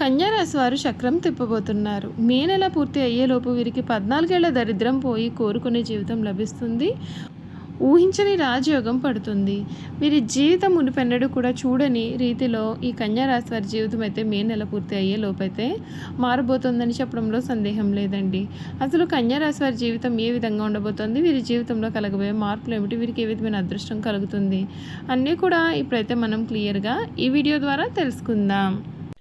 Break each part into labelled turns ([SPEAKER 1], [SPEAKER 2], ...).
[SPEAKER 1] కన్యారాశి వారు చక్రం తిప్పబోతున్నారు. మే నెల పూర్తి అయ్యేలోపు వీరికి పద్నాలుగేళ్ళ దరిద్రం పోయి కోరుకునే జీవితం లభిస్తుంది. ఊహించని రాజయోగం పడుతుంది. వీరి జీవితం మునిపెన్నడు కూడా చూడని రీతిలో ఈ కన్యారాశి వారి జీవితం అయితే మే నెల పూర్తి అయ్యే లోపైతే మారబోతోందని చెప్పడంలో సందేహం లేదండి. అసలు కన్యారాశి వారి జీవితం ఏ విధంగా ఉండబోతోంది? వీరి జీవితంలో కలగబోయే మార్పులు ఏమిటి? వీరికి ఏ విధమైన అదృష్టం కలుగుతుంది? అన్నీ కూడా ఇప్పుడైతే మనం క్లియర్గా ఈ వీడియో ద్వారా తెలుసుకుందాం.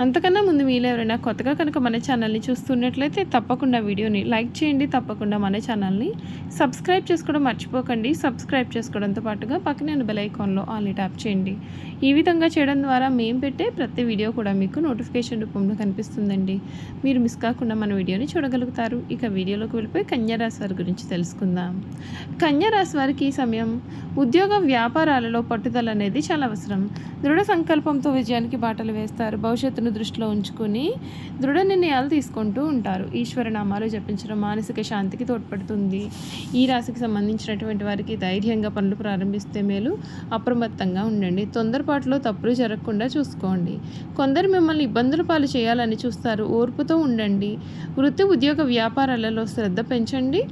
[SPEAKER 1] అంతకన్నా ముందు మీరు ఎవరైనా కొత్తగా కనుక మన ఛానల్ని చూస్తున్నట్లయితే తప్పకుండా వీడియోని లైక్ చేయండి తప్పకుండా మన ఛానల్ని సబ్స్క్రైబ్ చేసుకోవడం మర్చిపోకండి. సబ్స్క్రైబ్ చేసుకోవడంతో పాటుగా పక్కనే ఉన్న బెల్ ఐకాన్లో ఆల్ని ట్యాప్ చేయండి. ఈ విధంగా చేయడం ద్వారా మేము పెట్టే ప్రతి వీడియో కూడా మీకు నోటిఫికేషన్ రూపంలో కనిపిస్తుందండి. మీరు మిస్ కాకుండా మన వీడియోని చూడగలుగుతారు. ఇక వీడియోలోకి వెళ్ళిపోయి కన్యారాశి వారి గురించి తెలుసుకుందాం. కన్యారాశి వారికి ఈ సమయం ఉద్యోగ వ్యాపారాలలో పట్టుదల అనేది చాలా అవసరం. దృఢ సంకల్పంతో విజయానికి బాటలు వేస్తారు. భవిష్యత్తు భవిష్యత్తును దృష్టిలో ఉంచుకొని దృఢ నిర్ణయాలు తీసుకుంటూ ఉంటారు. ఈశ్వర నామాలు జపించడం మానసిక శాంతికి తోడ్పడుతుంది. ఈ రాశికి సంబంధించినటువంటి వారికి ధైర్యంగా పనులు ప్రారంభిస్తే మేలు. అప్రమత్తంగా ఉండండి. తొందరపాటులో తప్పులు జరగకుండా చూసుకోండి. కొందరు మిమ్మల్ని ఇబ్బందుల పాలు చేయాలని చూస్తారు. ఓర్పుతో ఉండండి. వృత్తి ఉద్యోగ వ్యాపారాలలో శ్రద్ధ పెంచండి.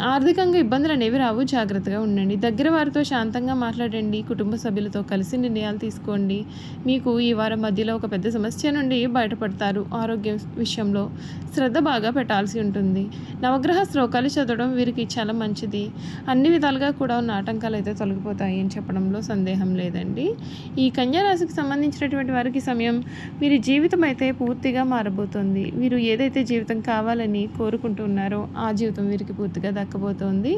[SPEAKER 1] ఆర్థికంగా ఇబ్బందులు అనేవి రావు. జాగ్రత్తగా ఉండండి. దగ్గర వారితో శాంతంగా మాట్లాడండి. కుటుంబ సభ్యులతో కలిసి నిర్ణయాలు తీసుకోండి. మీకు ఈ వారం మధ్యలో ఒక పెద్ద సమస్య నుండి బయటపడతారు. ఆరోగ్యం విషయంలో శ్రద్ధ బాగా పెట్టాల్సి ఉంటుంది. నవగ్రహ శ్లోకాలు చదవడం వీరికి చాలా మంచిది. అన్ని విధాలుగా కూడా ఉన్న ఆటంకాలు అయితే తొలగిపోతాయి అని చెప్పడంలో సందేహం లేదండి. ఈ కన్యారాశికి సంబంధించినటువంటి వారికి సమయం వీరి జీవితం అయితే పూర్తిగా మారబోతోంది. వీరు ఏదైతే జీవితం కావాలని కోరుకుంటున్నారో ఆ జీవితం వీరికి పూర్తిగా దక్కబోతోంది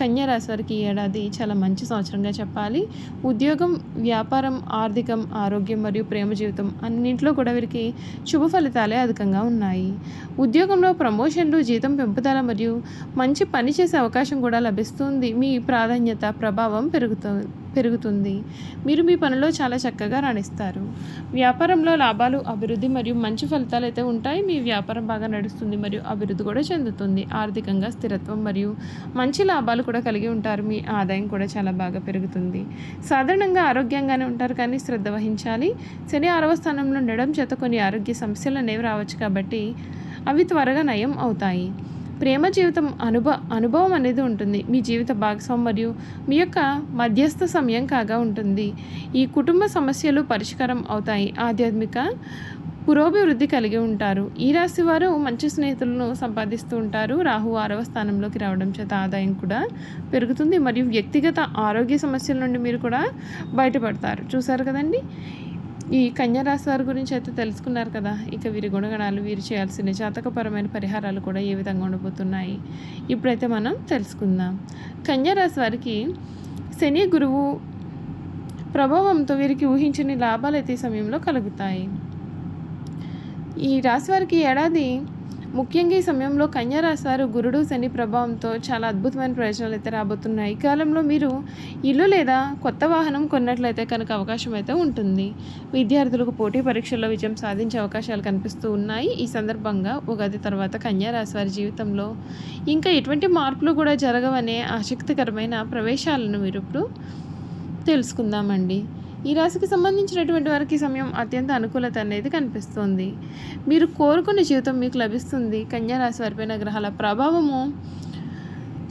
[SPEAKER 1] కన్యారాశి వారికి ఈ ఏడాది చాలా మంచి సంవత్సరంగా చెప్పాలి. ఉద్యోగం వ్యాపారం ఆర్థికం ఆరోగ్యం మరియు ప్రేమ జీవితం అన్నింటిలో కూడా వీరికి శుభ ఫలితాలే అధికంగా ఉన్నాయి. ఉద్యోగంలో ప్రమోషన్లు జీతం పెంపుదల మరియు మంచి పని చేసే అవకాశం కూడా లభిస్తుంది. మీ ప్రాధాన్యత ప్రభావం పెరుగుతుంది పెరుగుతుంది. మీరు మీ పనిలో చాలా చక్కగా రాణిస్తారు. వ్యాపారంలో లాభాలు అభివృద్ధి మరియు మంచి ఫలితాలు అయితే ఉంటాయి. మీ వ్యాపారం బాగా నడుస్తుంది మరియు అభివృద్ధి కూడా చెందుతుంది. ఆర్థికంగా స్థిరత్వం మరియు మంచి లాభాలు కూడా కలిగి ఉంటారు. మీ ఆదాయం కూడా చాలా బాగా పెరుగుతుంది. సాధారణంగా ఆరోగ్యంగానే ఉంటారు కానీ శ్రద్ధ వహించాలి. శని ఆరవ స్థానంలో ఉండడం చేత కొన్ని ఆరోగ్య సమస్యలు అనేవి రావచ్చు కాబట్టి అవి త్వరగా నయం అవుతాయి. ప్రేమ జీవితం అనుభవ అనుభవం అనేది ఉంటుంది. మీ జీవిత భాగస్వామి మరియు మీ యొక్క మధ్యస్థ సమయం కాగా ఉంటుంది. ఈ కుటుంబ సమస్యలు పరిష్కారం అవుతాయి. ఆధ్యాత్మిక పురోభివృద్ధి కలిగి ఉంటారు. ఈ రాశి వారు మంచి స్నేహితులను సంపాదిస్తూ ఉంటారు. రాహు ఆరవ స్థానంలోకి రావడం చేత ఆదాయం కూడా పెరుగుతుంది. మరియు వ్యక్తిగత ఆరోగ్య సమస్యల నుండి మీరు కూడా బయటపడతారు. చూసారు కదండి? ఈ కన్యారాశి వారి గురించి అయితే తెలుసుకున్నారు కదా. ఇక వీరి గుణగణాలు వీరు చేయాల్సిన జాతకపరమైన పరిహారాలు కూడా ఏ విధంగా ఉండబోతున్నాయి? ఇప్పుడైతే మనం తెలుసుకుందాం. కన్యారాశి వారికి శని గురువు ప్రభావంతో వీరికి ఊహించని లాభాలు అయితే ఈ సమయంలో కలుగుతాయి. ఈ రాశి వారికి ఏడాది ముఖ్యంగా ఈ సమయంలో కన్యా వారు గురుడు శని ప్రభావంతో చాలా అద్భుతమైన ప్రయోజనాలు అయితే రాబోతున్నాయి. ఈ కాలంలో మీరు ఇల్లు లేదా కొత్త వాహనం కొన్నట్లయితే కనుక అవకాశం అయితే ఉంటుంది. విద్యార్థులకు పోటీ పరీక్షల్లో విజయం సాధించే అవకాశాలు కనిపిస్తూ ఉన్నాయి. ఈ సందర్భంగా ఉగాది తర్వాత కన్యారాశి వారి జీవితంలో ఇంకా ఎటువంటి మార్పులు కూడా జరగవనే ఆసక్తికరమైన ప్రవేశాలను మీరు ఇప్పుడు తెలుసుకుందామండి. ఈ రాశికి సంబంధించినటువంటి వారికి సమయం అత్యంత అనుకూలత అనేది కనిపిస్తుంది. మీరు కోరుకున్న జీవితం మీకు లభిస్తుంది. కన్యా రాశి వారిపైన గ్రహాల ప్రభావము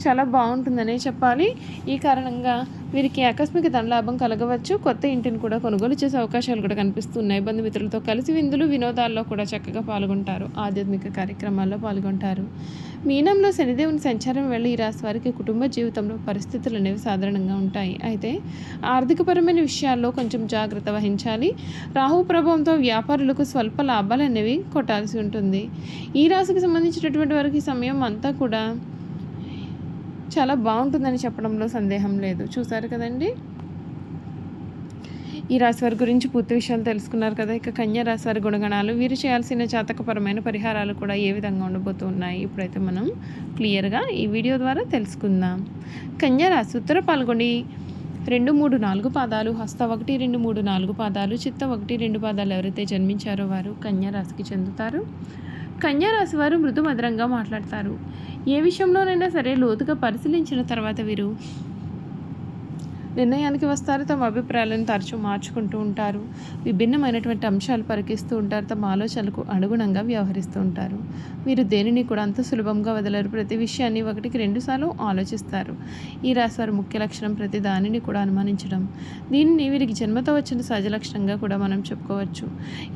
[SPEAKER 1] చాలా బాగుంటుందనే చెప్పాలి. ఈ కారణంగా వీరికి ఆకస్మిక ధనలాభం కలగవచ్చు. కొత్త ఇంటిని కూడా కొనుగోలు చేసే అవకాశాలు కూడా కనిపిస్తున్నాయి. బంధుమిత్రులతో కలిసి విందులు వినోదాల్లో కూడా చక్కగా పాల్గొంటారు. ఆధ్యాత్మిక కార్యక్రమాల్లో పాల్గొంటారు. మీనంలో శనిదేవుని సంచారం వెళ్ళి ఈ రాశి వారికి కుటుంబ జీవితంలో పరిస్థితులు అనేవి సాధారణంగా ఉంటాయి. అయితే ఆర్థికపరమైన విషయాల్లో కొంచెం జాగ్రత్త వహించాలి. రాహు ప్రభావంతో వ్యాపారులకు స్వల్ప లాభాలు అనేవి కొట్టాల్సి ఉంటుంది. ఈ రాశికి సంబంధించినటువంటి వారికి సమయం అంతా కూడా చాలా బాగుంటుందని చెప్పడంలో సందేహం లేదు. చూసారు కదండి? ఈ రాశి వారి గురించి పూర్తి విషయాలు తెలుసుకున్నారు కదా. ఇక కన్యా రాశి వారి గుణగణాలు వీరు చేయాల్సిన జాతకపరమైన పరిహారాలు కూడా ఏ విధంగా ఉండబోతున్నాయి? ఇప్పుడైతే మనం క్లియర్గా ఈ వీడియో ద్వారా తెలుసుకుందాం. కన్యా రాశి ఉత్తర పాల్గొని రెండు మూడు నాలుగు పాదాలు హస్త ఒకటి రెండు మూడు నాలుగు పాదాలు చిత్త ఒకటి రెండు పాదాలు ఎవరైతే జన్మించారో వారు కన్యా రాశికి చెందుతారు. కన్యారాశి వారు మృదు మధురంగా మాట్లాడతారు. ఏ విషయంలోనైనా సరే లోతుగా పరిశీలించిన తర్వాత వీరు నిర్ణయానికి వస్తారు తమ అభిప్రాయాలను తరచూ మార్చుకుంటూ ఉంటారు విభిన్నమైనటువంటి అంశాలు పరికిస్తూ ఉంటారు తమ ఆలోచనలకు అనుగుణంగా వ్యవహరిస్తూ ఉంటారు. మీరు దేనిని కూడా అంత సులభంగా వదలరు ప్రతి విషయాన్ని ఒకటికి రెండుసార్లు ఆలోచిస్తారు. ఈ రాశి వారి ముఖ్య లక్షణం ప్రతి దానిని కూడా అనుమానించడం. దీనిని వీరికి జన్మతో వచ్చిన సహజ లక్షణంగా కూడా మనం చెప్పుకోవచ్చు.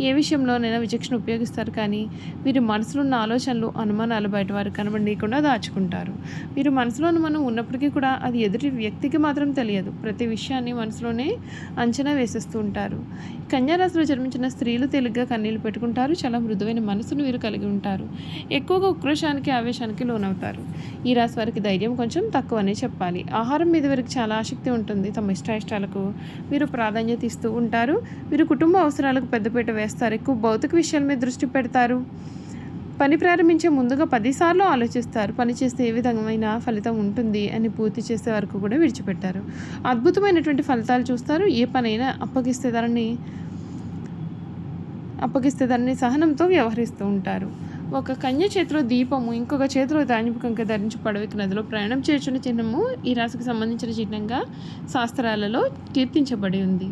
[SPEAKER 1] ఏ విషయంలోనైనా విచక్షణ ఉపయోగిస్తారు కానీ వీరి మనసులో ఉన్న ఆలోచనలు అనుమానాలు బయట వారు కనబడకుండా దాచుకుంటారు. వీరు మనసులో అనుమానం ఉన్నప్పటికీ కూడా అది ఎదుటి వ్యక్తికి మాత్రం తెలియదు. ప్రతి విషయాన్ని మనసులోనే అంచనా వేసేస్తూ ఉంటారు. కన్యారాశిలో జన్మించిన స్త్రీలు తేలిగ్గా కన్నీళ్ళు పెట్టుకుంటారు. చాలా మృదువైన మనసును వీరు కలిగి ఉంటారు. ఎక్కువగా ఉక్రోషానికి ఆవేశానికి లోనవుతారు. ఈ రాశి వారికి ధైర్యం కొంచెం తక్కువనే చెప్పాలి. ఆహారం మీద వీరికి చాలా ఆసక్తి ఉంటుంది. తమ ఇష్టాయిష్టాలకు వీరు ప్రాధాన్యత ఇస్తూ ఉంటారు. వీరు కుటుంబ అవసరాలకు పెద్దపీట వేస్తారు. ఎక్కువ భౌతిక విషయాల మీద దృష్టి పెడతారు. పని ప్రారంభించే ముందుగా పదిసార్లు ఆలోచిస్తారు. పని చేస్తే ఏ విధమైన ఫలితం ఉంటుంది అని పూర్తి చేసే వరకు కూడా విడిచిపెట్టారు. అద్భుతమైనటువంటి ఫలితాలు చూస్తారు. ఏ పనైనా అప్పగిస్తే దాన్ని అప్పగిస్తే దాన్ని సహనంతో వ్యవహరిస్తూ ఉంటారు. ఒక కన్య చేతిలో దీపము ఇంకొక చేతిలో ధాన్యపుకంక ధరించి పడవకి నదిలో ప్రయాణం చేర్చున్న చిహ్నము ఈ రాశికి సంబంధించిన చిహ్నంగా శాస్త్రాలలో కీర్తించబడి ఉంది.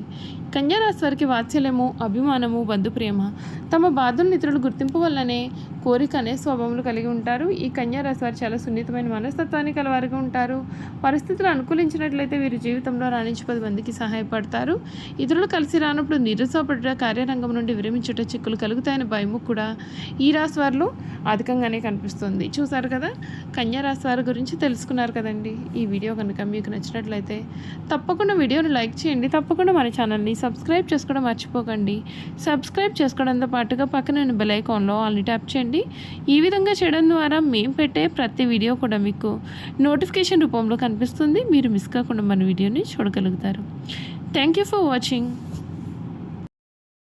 [SPEAKER 1] కన్యా రాశి వారికి వాత్సల్యము అభిమానము బంధుప్రేమ తమ బాధలు ఇతరులు గుర్తింపు వల్లనే కోరిక అనే స్వభావములు కలిగి ఉంటారు. ఈ కన్యా రాశి వారు చాలా సున్నితమైన మనస్తత్వాన్ని కలవారుగా ఉంటారు. పరిస్థితులు అనుకూలించినట్లయితే వీరి జీవితంలో రాణించి పది మందికి సహాయపడతారు. ఇతరులు కలిసి రానప్పుడు నిరుత్సాహపడుట కార్యరంగం నుండి విరమించుట చిక్కులు కలుగుతాయని భయము కూడా ఈ రాశి వారిలో అధికంగానే కనిపిస్తుంది. చూసారు కదా? కన్యా రాశి వారి గురించి తెలుసుకున్నారు కదండి. ఈ వీడియో కనుక మీకు నచ్చినట్లయితే తప్పకుండా వీడియోని లైక్ చేయండి. తప్పకుండా మన ఛానల్ని సబ్స్క్రైబ్ చేసుకోవడం మర్చిపోకండి. సబ్స్క్రైబ్ చేసుకోవడంతో పాటుగా పక్కన బెల్ ఐకాన్లో ఆల్ని ట్యాప్ చేయండి. ఈ విధంగా చేయడం ద్వారా మేము పెట్టే ప్రతి వీడియో కూడా మీకు నోటిఫికేషన్ రూపంలో కనిపిస్తుంది. మీరు మిస్ కాకుండా మన వీడియోని చూడగలుగుతారు. Thank you for watching.